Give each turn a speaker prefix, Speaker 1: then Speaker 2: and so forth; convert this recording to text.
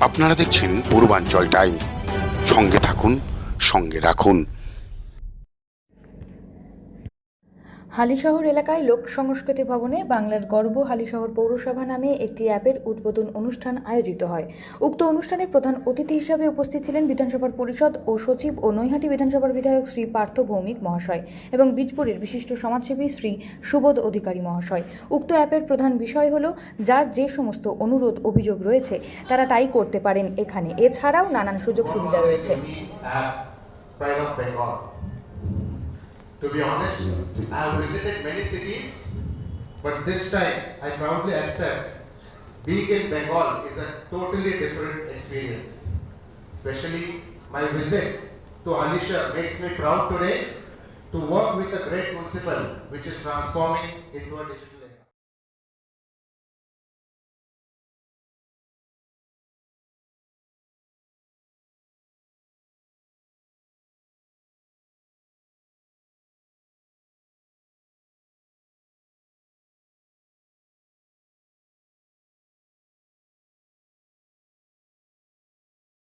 Speaker 1: আপনারা দেখছেন পূর্বাঞ্চল টাইম। সঙ্গে থাকুন সঙ্গে রাখুন।
Speaker 2: হালিশহর এলাকায় লোক সংস্কৃতি ভবনে বাংলার গর্ব হালিশহর পৌরসভা নামে একটি অ্যাপের উদ্বোধন অনুষ্ঠান আয়োজিত হয়। উক্ত অনুষ্ঠানে প্রধান অতিথি হিসাবে উপস্থিত ছিলেন বিধানসভার পরিষদ ও সচিব ও নৈহাটি বিধানসভার বিধায়ক শ্রী পার্থ ভৌমিক মহাশয় এবং বীজপুরের বিশিষ্ট সমাজসেবী শ্রী সুবোধ অধিকারী মহাশয়। উক্ত অ্যাপের প্রধান বিষয় হল, যার যে সমস্ত অনুরোধ অভিযোগ রয়েছে, তারা তাই করতে পারেন এখানে। এছাড়াও নানান সুযোগ সুবিধা রয়েছে।
Speaker 3: To be honest, I have visited many cities, but this time I proudly accept being in Bengal is a totally different experience. Especially my visit to Alisha makes me proud today to work with a great municipal which is transforming into a digital.